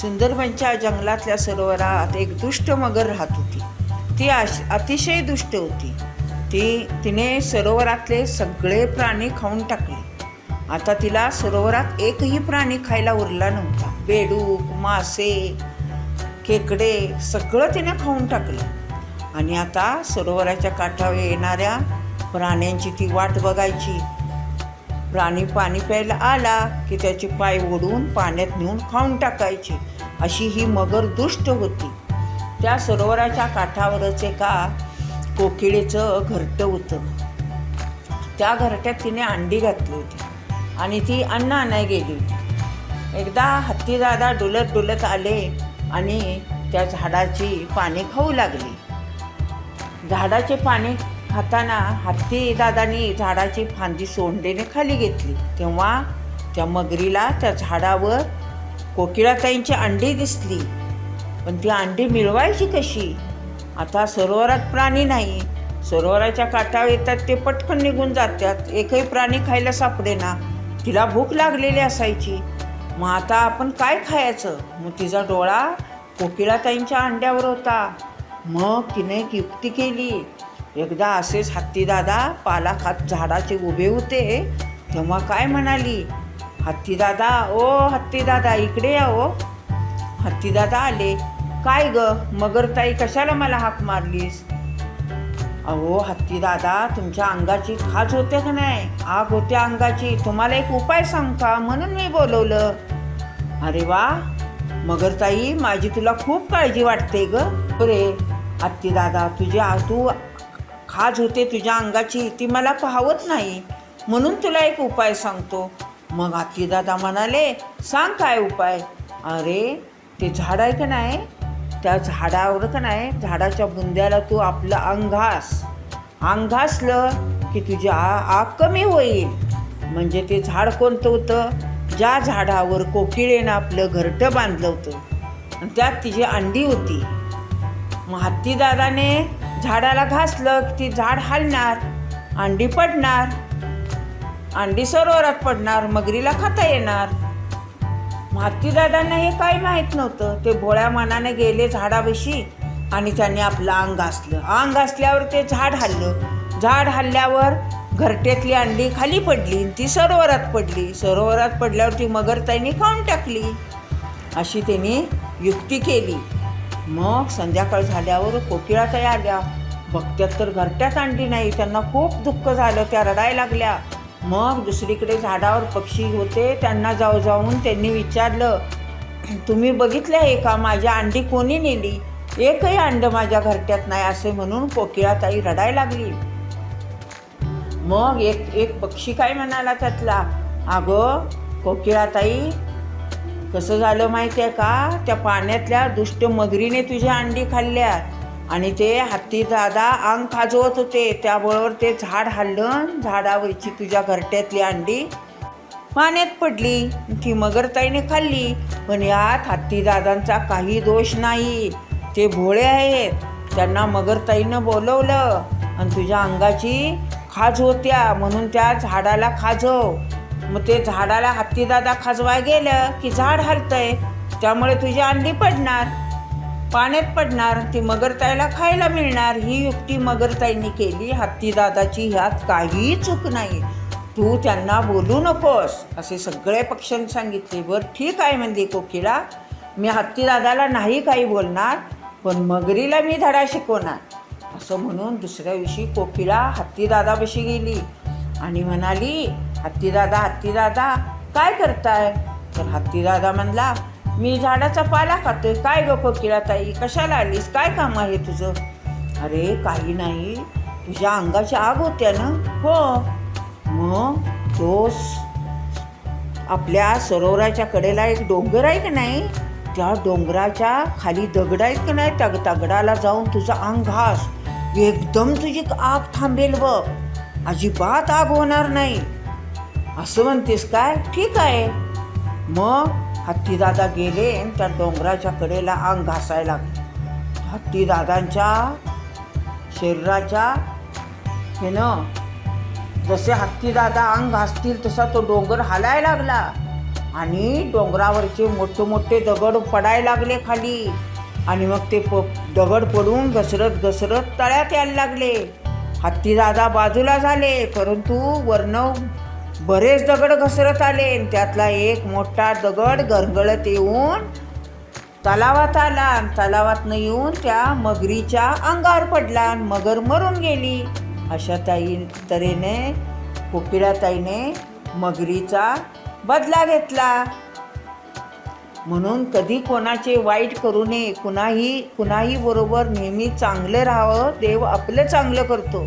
सुंदरबनच्या जंगलातल्या सरोवरात एक दुष्ट मगर राहत होती. ती अश अतिशय दुष्ट होती. ती तिने सरोवरातले सगळे प्राणी खाऊन टाकले. आता तिला सरोवरात एकही प्राणी खायला उरला नव्हता. बेडूक मासे खेकडे सगळं तिने खाऊन टाकलं. आणि आता सरोवराच्या काठावर येणाऱ्या प्राण्यांची ती वाट बघायची. प्राणी पाणी प्यायला आला की त्याचे पाय ओढून पाण्यात नेऊन खाऊन टाकायचे. अशी ही मगर दुष्ट होती. त्या सरोवराच्या काठावरच एका कोकिळेचं घरटं होतं. त्या घरट्यात तिने अंडी घातली होती आणि ती अन्न आणाय गेली होती. एकदा हत्तीदादा डुलत डुलत आले आणि त्या झाडाची पाने खाऊ लागली. झाडाचे पाने खाताना हत्ती दादानी झाडाची फांदी सोंडेने खाली घेतली. तेव्हा त्या मगरीला त्या झाडावर कोकिळाताईंची अंडी दिसली. पण ती अंडी मिळवायची कशी? आता सरोवरात प्राणी नाही. सरोवराच्या काठावर येतात ते पटकन निघून जातात. एकही प्राणी खायला सापडेना तिला भूक लागलेली असायची. मग आता आपण काय खायचं? मग तिचा डोळा कोकिळाताईंच्या अंड्यावर होता. मग तिने युक्ती केली. एकदा असेच हत्तीदादा पाला खात झाडाचे उभे होते. तेव्हा काय म्हणाली? हत्तीदादा ओ हत्तीदादा इकडे या ओ. हत्तीदादा आले. काय ग मगरताई कशाला मला हाक मारलीस? अहो हत्तीदादा तुमच्या अंगाची खाज होते का नाही? आग होत्या अंगाची. तुम्हाला एक उपाय सांगता म्हणून मी बोलवलं. अरे वा! मगरताई माझी तुला खूप काळजी वाटते ग. अरे हत्तीदादा तुझी आ- तू खाज होते तुझ्या अंगाची ती मला पाहवत नाही. म्हणून तुला एक उपाय सांगतो. मग हत्तीदादा म्हणाले सांग काय उपाय? अरे ते झाड आहे का नाही? त्या झाडावर का नाही झाडाच्या बुंद्याला तू आपलं अंग घास. अंग घासलं की तुझी आ- आग कमी होईल. म्हणजे ते झाड कोणतं होतं? ज्या झाडावर कोकिळेनं आपलं घरटं बांधलं होतं. आणि त्यात तिची अंडी होती. मग हत्तीदादाने झाडाला घासलं की ती झाड हलणार अंडी पडणार अंडी सरोवरात पडणार मगरीला खाता येणार. मातीदादांना हे काही माहीत नव्हतं. ते भोळ्या मनाने गेले झाडाविषयी आणि त्यांनी आपलं अंग घासलं. अंग घासल्यावर ते झाड हल्लं. झाड हल्ल्यावर घरट्यातली अंडी खाली पडली आणि ती सरोवरात पडली. सरोवरात पडल्यावर ती मगरताईने खाऊन टाकली. अशी त्यांनी युक्ती केली. मग संध्याकाळ झाल्यावर कोकिळाताई आल्या. बघत्यात तर घरट्यात आणली नाही त्यांना खूप दुःख झालं त्या रडायला लागल्या. मग दुसरीकडे झाडावर पक्षी होते त्यांना जाऊ जाऊन त्यांनी विचारलं तुम्ही बघितलं आहे का माझ्या अंडी कोणी नेली? एकही अंड माझ्या घरट्यात नाही असे म्हणून कोकिळाताई रडायला लागली. मग एक एक पक्षी काय म्हणाला त्यातला अगं कोकिळाताई कसं झालं माहिती आहे का? त्या पाण्यातल्या दुष्ट मगरीने तुझ्या अंडी खाल्ल्या. आणि ते हत्ती दादा अंग खाजवत होते. त्याबरोबर ते झाड हल्लं झाडावरची तुझ्या घरट्यातली अंडी पाण्यात पडली. ती मगरताईने खाल्ली. पण यात हत्ती दादांचा काही दोष नाही. ते भोळे आहेत. त्यांना मगरताईनं बोलवलं. आणि तुझ्या अंगाची खाज होत्या. म्हणून त्या झाडाला खाजव. मग ते झाडाला हत्तीदादा खाजवाय गेलं की झाड हलतंय. त्यामुळे तुझी अंडी पडणार पाण्यात पडणार ती मगरताईला खायला मिळणार. ही युक्ती मगरताईंनी केली. हत्तीदादाची ह्यात काही चूक नाही. तू त्यांना बोलू नकोस असे सगळे पक्ष्यांनी सांगितले. बरं ठीक आहे म्हणजे कोकिळा. मी हत्तीदादाला नाही काही बोलणार पण मगरीला मी धडा शिकवणार. असं म्हणून दुसऱ्या दिवशी कोकिळा हत्तीदादापाशी गेली आणि म्हणाली हत्तीदादा हत्तीदादा काय करताय? तर हत्तीदादा म्हणला मी झाडाचा पाला खातोय. काय गप कोकिळा ताई? कशाला आलीस? काय काम आहे तुझं? अरे काही नाही. तुझ्या अंगाची आग होत्या ना. हो. मग तो आपल्या सरोवराच्या कडेला एक डोंगर आहे की नाही? त्या डोंगराच्या खाली दगड आहेत की नाही? त्या दगडाला जाऊन तुझं अंग घास. एकदम तुझी आग थांबेल बघ. अजिबात आग होणार नाही. असं म्हणतेस काय? ठीक आहे. मग हत्तीदादा गेले आणि त्या डोंगराच्या कडेला अंग घासायला लागले. हत्तीदादांच्या शरीराच्या हे न जसे हत्तीदादा अंग घासतील तसा तो डोंगर हालायला लागला. आणि डोंगरावरचे मोठे मोठे दगड पडायला लागले खाली. आणि मग ते प दगड पडून घसरत घसरत तळ्यात यायला लागले. हत्तीदादा बाजूला झाले परंतु वर्ण बरेच दगड घसरत आले आणि त्यातला एक मोठा दगड गरगळत येऊन तलावात आला आणि तलावातनं येऊन त्या मगरीच्या अंगावर पडला आणि मगर मरून गेली. अशा ताई तऱ्हेने कोकिळाताईने मगरीचा बदला घेतला. म्हणून कधी कोणाचे वाईट करू नये कुणाही कुणाही बरोबर नेहमी चांगलं राहावं देव आपलं चांगलं करतो.